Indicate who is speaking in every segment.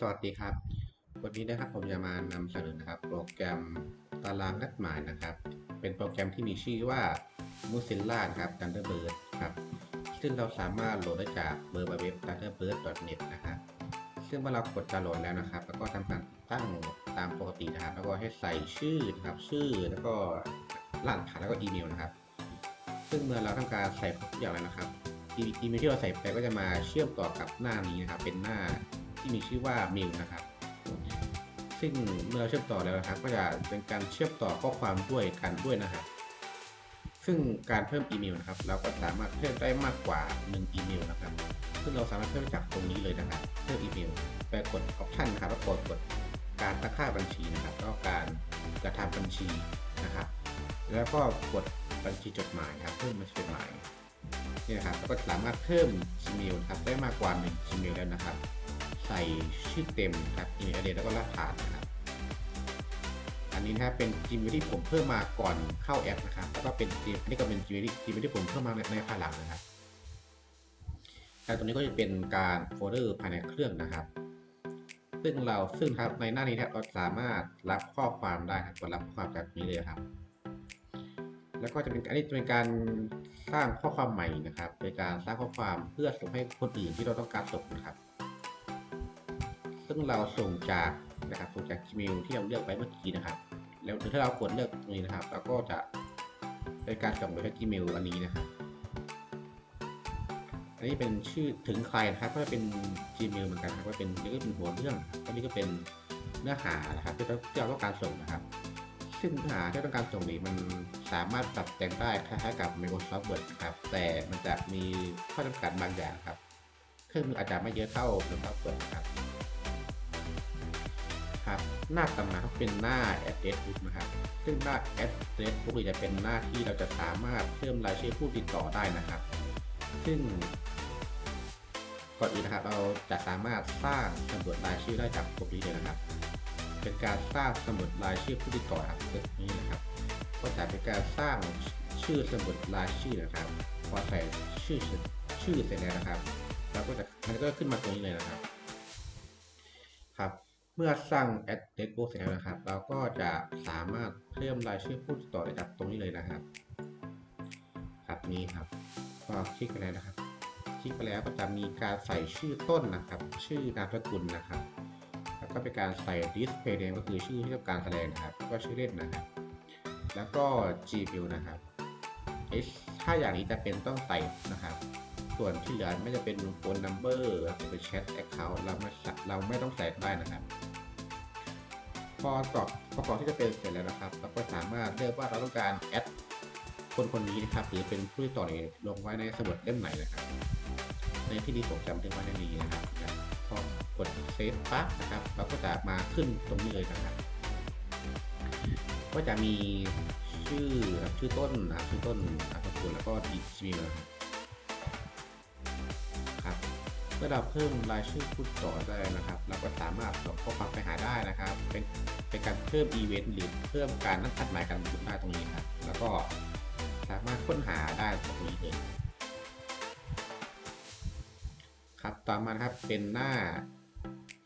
Speaker 1: สวัสดีครับ วันนี้นะครับผมจะมานำเสนอนะครับ โปรแกรมตารางนัดหมายนะครับ เป็นโปรแกรมที่มีชื่อว่า Mozilla นะครับ Thunderbird ครับ ซึ่งเราสามารถโหลดได้จากเบอร์เว็บ thunderbird.net นะครับซึ่งเมื่อเรากดดาวน์โหลดแล้วนะครับ แล้วก็ทำการตั้งตามปกตินะครับ แล้วก็ให้ใส่ชื่อนะครับชื่อแล้วก็รหัสผ่านแล้วก็อีเมลนะครับ ซึ่งเมื่อเราทำการใส่ทุกอย่างแล้วนะครับอีอีเมลที่เราใส่ไปก็จะมาเชื่อมต่อกับหน้านี้นะครับ เป็นหน้า ที่มีชื่อว่าเมลนะครับ ซึ่งเมื่อเชื่อมต่อแล้วนะครับ ก็จะเป็นการเชื่อมต่อข้อความด้วยกันด้วยนะครับ ซึ่งการเพิ่มอีเมลนะครับ เราก็สามารถเพิ่มได้มากกว่า 1 อีเมลนะครับ ซึ่งเราสามารถเพิ่มจากตรงนี้เลยนะครับ เพิ่มอีเมลไปกดออปชันนะครับแล้วกดกดการตั้งค่าบัญชีนะครับแล้วก็การกระทำบัญชีนะครับ แล้วก็กดบัญชีจดหมายครับ เพิ่มบัญชีจดหมายนี่นะครับก็สามารถเพิ่ม Gmail นะครับได้มากกว่า1 Gmail แล้วนะครับ ใส่ชื่อเต็มครับอีเมลเดแล้วก็รหัสผ่านนะครับ อันนี้นะครับเป็น Gmail ที่ผมเพิ่มมาก่อนเข้าแอปนะครับ แล้วก็เป็น Gmail นี่ก็เป็น Gmail ที่ Gmail ที่ผมเพิ่มมาในในภายหลังนะครับ แล้วตรงนี้ก็จะเป็นการโฟลเดอร์ภายในเครื่องนะครับ ซึ่งเราซึ่งครับในหน้านี้ครับเราสามารถรับข้อความได้ครับกดรับข้อความจากนี้เลยครับ แล้วก็จะเป็นอันนี้จะเป็นการสร้างข้อความใหม่นะครับเป็นการสร้างข้อความเพื่อส่งให้คนอื่นที่เราต้องการส่งนะครับ ซึ่งเราส่งจากนะครับส่งจาก Gmail ที่เราเลือกไว้เมื่อกี้นะครับ แล้วถ้าเรากดเลือกตรงนี้นะครับ เราก็จะเป็นการส่งไปที่ Gmail อันนี้นะครับอันนี้เป็นชื่อถึงใครนะครับก็จะเป็น Gmail เหมือนกันครับก็เป็นนี่ก็เป็นหัวเรื่องอันนี้ก็เป็นเนื้อหานะครับที่เราที่เราต้องการส่งนะครับ ซึ่งเนื้อหาที่ต้องการส่งนี้มันสามารถปรับแต่งได้คล้ายๆกับ Microsoft Word นะครับแต่มันจะมีข้อจำกัดบางอย่างครับเครื่องมืออาจจะไม่เยอะเท่า Microsoft Word นะครับ หน้าต่อมาครับเป็นหน้า address book นะครับ ซึ่งหน้า address book จะเป็นหน้าที่เราจะสามารถเพิ่มรายชื่อผู้ติดต่อได้นะครับ ซึ่งก่อนอื่นนะครับเราจะสามารถสร้างสมุดรายชื่อได้จากตรงนี้เลยนะครับ เป็นการสร้างสมุดรายชื่อผู้ติดต่อครับตรงนี้นะครับ ก็จะเป็นการสร้างชื่อสมุดรายชื่อนะครับพอใส่ชื่อชื่อเสร็จแล้วนะครับเราก็จะมันก็ขึ้นมาตรงนี้เลยนะครับ ครับ เมื่อสร้าง address book เสร็จแล้วนะครับ เราก็จะสามารถเพิ่มรายชื่อผู้ติดต่อได้จากตรงนี้เลยนะครับ ครับนี่ครับก็คลิกไปแล้วนะครับ คลิกไปแล้วก็จะมีการใส่ชื่อต้นนะครับ ชื่อนามสกุลนะครับ แล้วก็เป็นการใส่ display name ก็คือชื่อที่ต้องการแสดงนะครับ ก็ชื่อเล่นนะครับ แล้วก็ Gmail นะครับถ้าอย่างนี้จะเป็นต้องใส่นะครับ ส่วนที่เหลือไม่จะเป็น phone number หรือเป็น chat account เราไม่เราไม่ต้องใส่ได้นะครับ พอกรอกพอกรอกที่จะเป็นเสร็จแล้วนะครับเราก็สามารถเลือกว่าเราต้องการแอดคนคนนี้นะครับหรือเป็นผู้ติดต่อเนี่ยลงไว้ในสมุดเล่มไหนนะครับ ในที่นี้ผมจำได้ว่าในนี้นะครับพอกดเซฟปั๊บนะครับเราก็จะมาขึ้นตรงนี้เลยนะครับ ก็จะมีชื่อชื่อต้นชื่อต้นนามสกุลแล้วก็อีเมล เมื่อเราเพิ่มรายชื่อผู้ติดต่อได้นะครับ เราก็สามารถส่งข้อความไปหาได้นะครับ เป็นเป็นการเพิ่มอีเวนต์หรือเพิ่มการนัดอัดหมายกันได้ตรงนี้ครับ แล้วก็สามารถค้นหาได้ตรงนี้เลยครับต่อมานะครับเป็นหน้า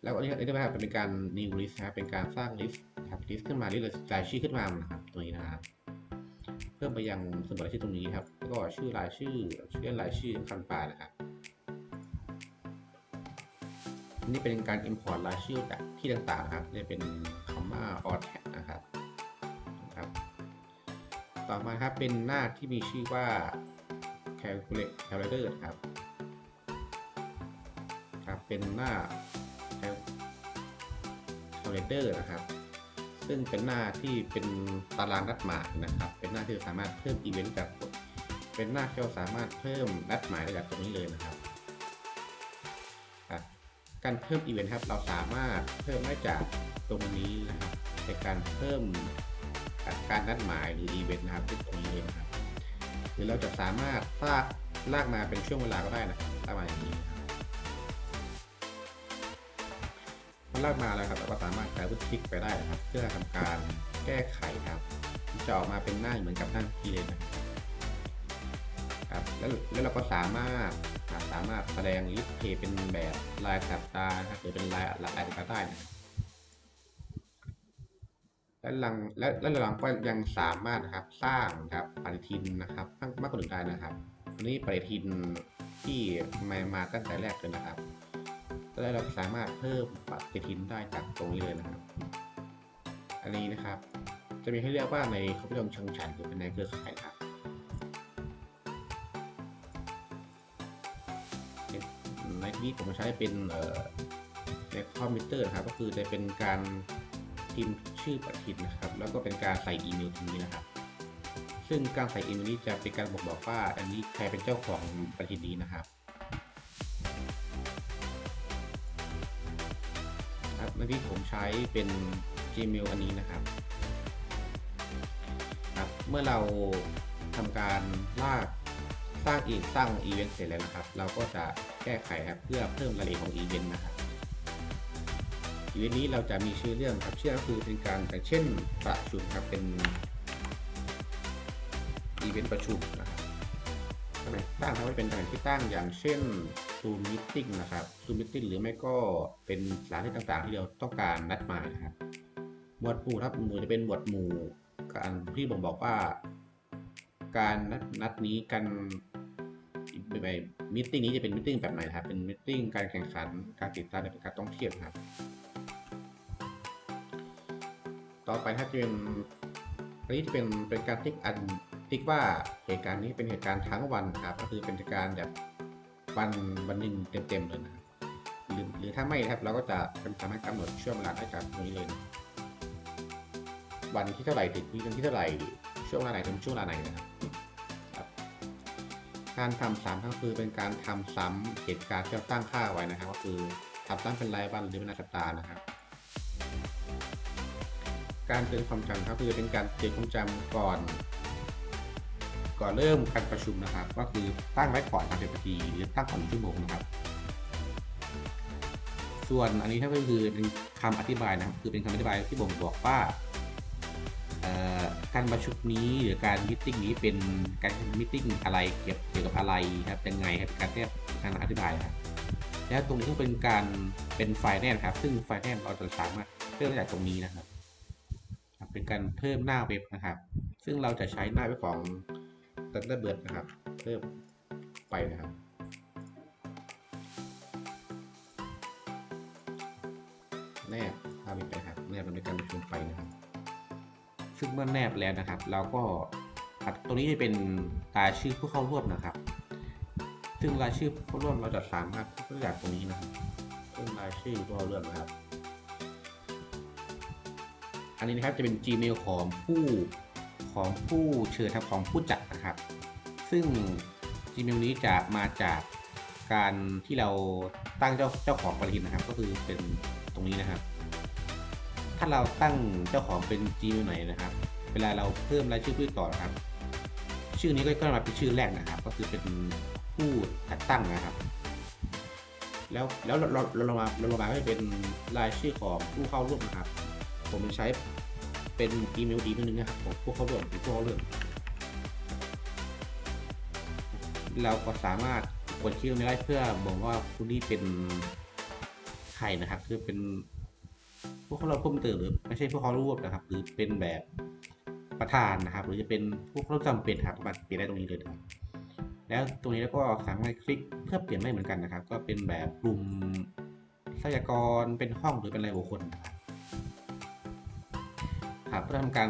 Speaker 1: แล้วอันนี้อันนี้นะครับเป็นการ new list นะครับเป็นการสร้าง list ครับ list ขึ้นมา list รายชื่อขึ้นมานะครับตรงนี้นะครับเพิ่มไปยังสมุดรายชื่อตรงนี้ครับแล้วก็ชื่อรายชื่อชื่อรายชื่อคำปลายนะครับ นนี้เป็นการ import รายชื่อจากที่ต่างๆนะครับนี่เป็นคำว่า or tag นะครับนะครับ ต่อมาครับเป็นหน้าที่มีชื่อว่า calculate calculator ครับครับเป็นหน้า calculator นะครับซึ่งเป็นหน้าที่เป็นตารางนัดหมายนะครับ เป็นหน้าที่สามารถเพิ่มอีเวนต์จากเป็นหน้าที่เราสามารถเพิ่มนัดหมายได้จากตรงนี้เลยนะครับ การเพิ่มอีเวนต์ครับ เราสามารถเพิ่มได้จากตรงนี้นะครับในการเพิ่มการนัดหมายหรืออีเวนต์นะครับที่ตรงนี้นะครับ หรือเราจะสามารถลากลากมาเป็นช่วงเวลาก็ได้นะครับลากมาอย่างนี้นะครับพอลากมาแล้วครับเราก็สามารถใช้วุฒิคลิกไปได้นะครับ เพื่อทำการแก้ไขครับจะออกมาเป็นหน้าเหมือนกับหน้าที่เลยนะครับ แล้วแล้วเราก็สามารถามารถแสดงลิสเพย์เป็นแบบลายสัปดาห์นะครับหรือเป็นลายลายสัปดาห์ได้นะและหลังและและหลังก็ยังสามารถนะครับสร้างนะครับปฏิทินนะครับมากกว่าหนึ่งได้นะครับอันนี้ปฏิทินที่มามาตั้งแต่แรกเลยนะครับแล้วเราสามารถเพิ่มปฏิทินได้จากตรงนี้เลยนะครับ อันนี้นะครับ จะมีให้เลือกว่าในคอมพิวเตอร์ชงฉันหรือเป็นในเครือข่ายนะครับ ในที่นี้ผมใช้เป็นในคอมพิวเตอร์นะครับ ก็คือจะเป็นการพิมพ์ชื่อปฏิทินนะครับ แล้วก็เป็นการใส่อีเมลตรงนี้นะครับ ซึ่งการใส่อีเมลนี้จะเป็นการบอกบอกว่า อันนี้ใครเป็นเจ้าของปฏิทินนี้นะครับครับในที่ผมใช้เป็น Gmail อันนี้นะครับครับ เมื่อเราทำการลาก สร้างอีกสร้างอีเวนต์เสร็จแล้วนะครับ เราก็จะแก้ไขครับเพื่อเพิ่มรายละเอียดของอีเวนต์นะครับอีเวนต์นี้เราจะมีชื่อเรื่องครับชื่อก็คือเป็นการอย่างเช่นประชุมครับเป็นอีเวนต์ประชุมนะครับตำแหน่งตั้งทำให้เป็นตำแหน่งที่ตั้งอย่างเช่น Zoom Meeting นะครับ Zoom Meeting หรือไม่ก็เป็นสถานที่ต่างๆ ที่เราต้องการนัดหมายนะครับ หมวดหมู่ครับหมู่จะเป็นหมวดหมู่การที่บ่งบอกว่า การนัดนัดนี้กั นไปมิ팅นี้จะเป็นมิ팅แบบไหนนะครับ เป็นมิ팅การแข่งขันการติดตามและการท่องเที่ยวนะครับ ต่อไปถ้าจะเป็นอันนี้จะเป็นเป็นการติ๊กอันติ๊กว่าเหตุการณ์นี้เป็นเหตุการณ์ทั้งวันครับ ก็คือเป็นเหตุการณ์แบบวันวันหนึ่งเต็มๆเลยนะครับหรือหรือถ้าไม่นะครับเราก็จะสามารถกำหนดช่วงเวลาได้จากตรงนี้เลยนะ วันที่เท่าไหร่ถึงวันที่เท่าไหร่ช่วงเวลาไหนถึงช่วงเวลาไหนนะครับครับ การทำซ้ำก็คือเป็นการทำซ้ำเหตุการณ์ที่เราตั้งค่าไว้นะครับ ก็คือทำซ้ำเป็นรายวันหรือเป็นรายสัปดาห์นะครับ การเตือนความจำครับคือเป็นการเตือนความจำก่อน ก่อนเริ่มการประชุมนะครับ ก็คือตั้งไว้ก่อน30นาทีหรือตั้งก่อนชั่วโมงนะครับ ส่วนอันนี้ถ้าก็คือเป็นคำอธิบายนะครับ คือเป็นคำอธิบายที่บ่งบอกว่า การประชุมนี้หรือการมิ팅นี้เป็นการมิ팅อะไรเกี่ยวเกี่ยวกับอะไรครับยังไงครับการแก้การอธิบายครับแล้วตรงนี้ก็เป็นการเป็นไฟล์แนบครับ ซึ่งไฟล์แนบเราจะสามารถเพิ่มจากตรงนี้นะครับ เป็นการเพิ่มหน้าเว็บนะครับ ซึ่งเราจะใช้หน้าเว็บของ Thunderbird นะครับ เพิ่มไปนะครับแนบภาไปครับแนบมันเป็นการประชุมไปนะครับ ซึ่งเมื่อแนบแล้วนะครับ เราก็อัดตรงนี้จะเป็นรายชื่อผู้เข้าร่วมนะครับ ซึ่งรายชื่อผู้เข้าร่วมเราจะสามารถเลือกจากตรงนี้นะครับซึ่งรายชื่อผู้เข้าร่วมนะครับ อันนี้นะครับจะเป็น Gmail ของผู้ของผู้เชิญครับของผู้จัดนะครับ ซึ่ง Gmail นี้จะมาจากการที่เราตั้งเจ้าเจ้าของปฏิทินนะครับ ก็คือเป็นตรงนี้นะครับ ถ้าเราตั้งเจ้าของเป็น Gmail ไหนนะครับ เวลาเราเพิ่มรายชื่อผู้ต่อนะครับ ชื่อนี้ก็จะมาเป็นชื่อแรกนะครับ ก็คือเป็นผู้จัดตั้งนะครับ แล้วแล้วเราเราเรามาเรามาก็จะเป็นรายชื่อของผู้เข้าร่วมนะครับ ผมจะใช้เป็นอีเมลอีกนึงนะครับของผู้เข้าร่วมผู้เข้าร่วมเราก็สามารถกดชื่อไม่ได้เพื่อบอกว่าผู้นี้เป็นใครนะครับ คือเป็น ผู้เข้าร่วมเพิ่มเติมหรือไม่ใช่ผู้เขารวมนะครับ หรือเป็นแบบประธานนะครับ หรือจะเป็นผู้เข้าร่วมจำเป็นครับมาเปลี่ยนได้ตรงนี้เลยนะครับแล้วตรงนี้แล้วก็สามารถคลิกเพื่อเปลี่ยนได้เหมือนกันนะครับ ก็เป็นแบบกลุ่มทรัพยากรเป็นห้องหรือเป็นรายบุคคลครับเพื่อทำการ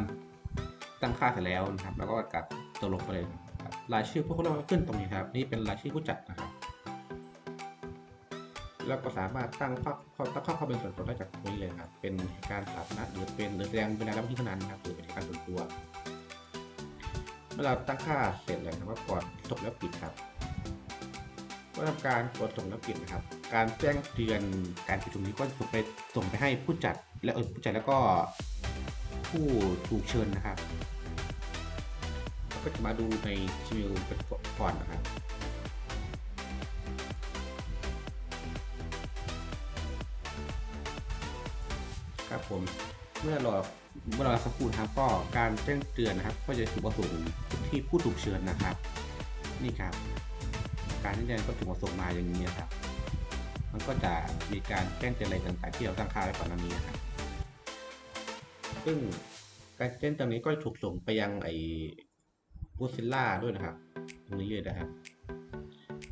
Speaker 1: ตั้งค่าเสร็จแล้วนะครับ แล้วก็กัดตัวลงไปเลยครับรายชื่อผู้เข้าร่วมก็ขึ้นตรงนี้ครับ นี่เป็นรายชื่อผู้จัดนะครับ แล้วก็สามารถตั้งข้อตั้งข้อความเป็นส่วนตัวได้จากตรงนี้เลยครับ เป็นการสาธารณะหรือเป็นหรือแสดงเป็นรายรับที่เท่านั้นนะครับหรือเป็นการส่วนตัว เมื่อเราตั้งค่าเสร็จแล้วนะครับกดส่งแล้วปิดครับเมื่อทำการกดส่งแล้วปิดนะครับ การแจ้งเตือนการประชุมนี้ก็ส่งไปส่งไปให้ผู้จัดและเออผู้จัดแล้วก็ผู้ถูกเชิญนะครับก็จะมาดูใน Gmail เป็นก่อนนะครับ คม เมื่อรอเมื่อรอสักครู่นะครับ ก็การแจ้งเตือนนะครับ ก็จะถูกประสงค์ที่ผู้ถูกเชิญนะครับ นี่ครับ การที่จะก็ถูกส่งมาอย่างนี้นะครับ มันก็จะมีการแจ้งเตือนอะไรต่างๆที่เราตั้งค่าไว้ก่อนหน้านี้นะครับ ซึ่งการแจ้งเตือนนี้ก็ถูกส่งไปยังไอ้บูซิลล่าด้วยนะครับ ตรงนี้เลยนะครับ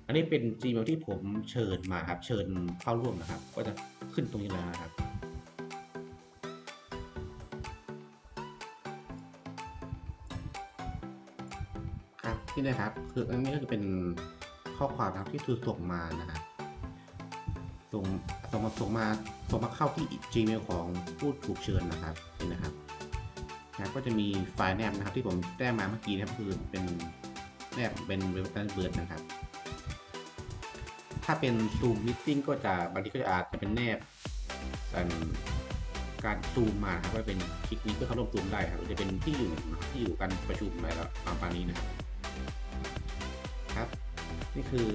Speaker 1: อันนี้เป็น Gmail ที่ผมเชิญมาครับ เชิญเข้าร่วมนะครับ ก็จะขึ้นตรงนี้แล้วนะครับ ที่นี่ครับ คืออันนี้ก็จะเป็นข้อความนะครับที่คือส่งมานะครับส่งส่งมาส่งมาส่งมาเข้าที่ Gmail ของผู้ถูกเชิญนะครับนี่นะครับนะครับก็จะมีไฟล์แนบนะครับที่ผมแต้มมาเมื่อกี้นะครับคือเป็นแนบเป็นเว็บไซต์เบิร์ดนะครับ ถ้าเป็น Zoom Meeting ก็จะบางทีก็อาจจะเป็นแนบการการซูมมาครับว่าเป็นคลิกนี้เพื่อเข้าร่วมซูมได้ครับหรือจะเป็นที่อยู่ที่อยู่การประชุมอะไรแล้วประมาณนี้นะครับ นี่คือ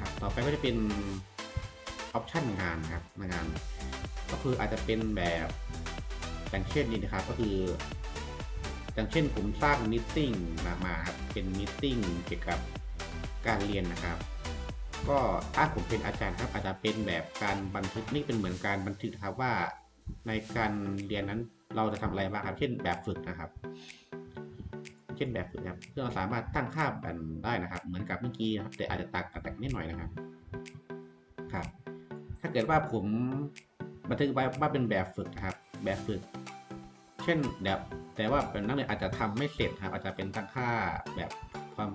Speaker 1: ครับต่อไปก็จะเป็นออปชันงานครับงาน ก็คืออาจจะเป็นแบบอย่างเช่นนี่นะครับ ก็คืออย่างเช่นผมสร้างมิ팅มามาครับเป็นมิ팅เกี่ยวกับการเรียนนะครับ ก็ถ้าผมเป็นอาจารย์ครับ อาจจะเป็นแบบการบันทึกนี่เป็นเหมือนการบันทึกครับว่าในการเรียนนั้นเราจะทำอะไรบ้างครับ เช่นแบบฝึกนะครับ เช่นแบบฝึกครับเพื่อเราสามารถตั้งค่าแบบได้นะครับ เหมือนกับเมื่อกี้นะครับแต่อาจจะตักแตกนิดหน่อยนะครับครับ ถ้าเกิดว่าผมบันทึกไว้ว่าเป็นแบบฝึกนะครับ แบบฝึก เช่นแบบแต่ว่าเป็นนักเรียนอาจจะทำไม่เสร็จครับอาจจะเป็นตั้งค่าแบบความ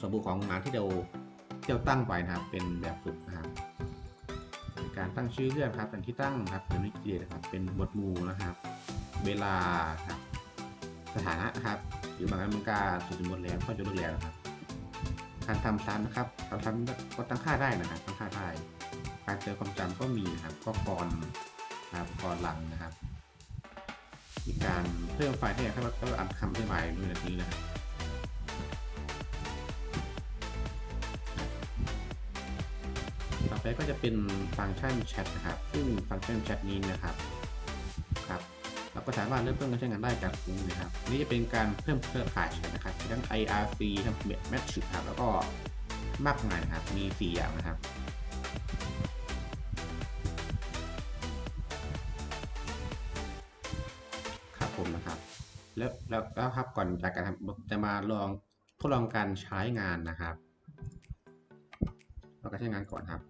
Speaker 1: สมบูรณ์ของงานที่เราที่เราตั้งไว้นะครับ เป็นแบบฝึกนะครับการตั้งชื่อเรื่องครับเป็นที่ตั้งครับเป็นวิกิเนะครับ เป็นบทหมู่นะครับ เวลาครับสถานะครับ อยู่บางการบางกาสุดหมดแล้วก็จะเลิกแล้วนะครับการทำซ้ำนะครับทำซ้ำก็ตั้งค่าได้นะครับตั้งค่าได้การเจอความจำก็มีนะครับ ก็ก่อนนะครับก่อนหลังนะครับ มีการเพิ่มไฟล์ให้ครับก็อัดคำอธิบายด้วยนะนี้นะครับต่อไปก็จะเป็นฟังก์ชันแชทนะครับ ซึ่งฟังก์ชันแชทนี้นะครับ เราก็สามารถเริ่มต้นการใช้งานได้จากตรงนี้นะครับนี่จะเป็นการเพิ่มเครือข่ายแชทนะครับทั้ง IRC ทั้ง Matrix ครับแล้วก็มากมายนะครับมี 4 อย่างนะครับครับผมนะครับ แล้วแล้วครับก่อนจากการจะมาลองทดลองการใช้งานนะครับเราการใช้งานก่อนครับ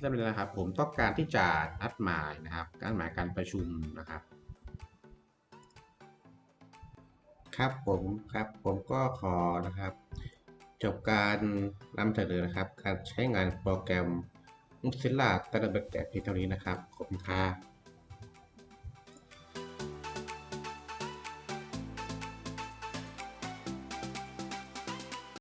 Speaker 1: ครับเริ่มเลยนะครับ ผมต้องการที่จะนัดหมายนะครับ การหมายการประชุมนะครับ ครับผมครับผมก็ขอนะครับจบการนำเสนอนะครับ การใช้งานโปรแกรม Mozilla Thunderbird แต่เพียงเท่านี้นะครับขอบคุณครับ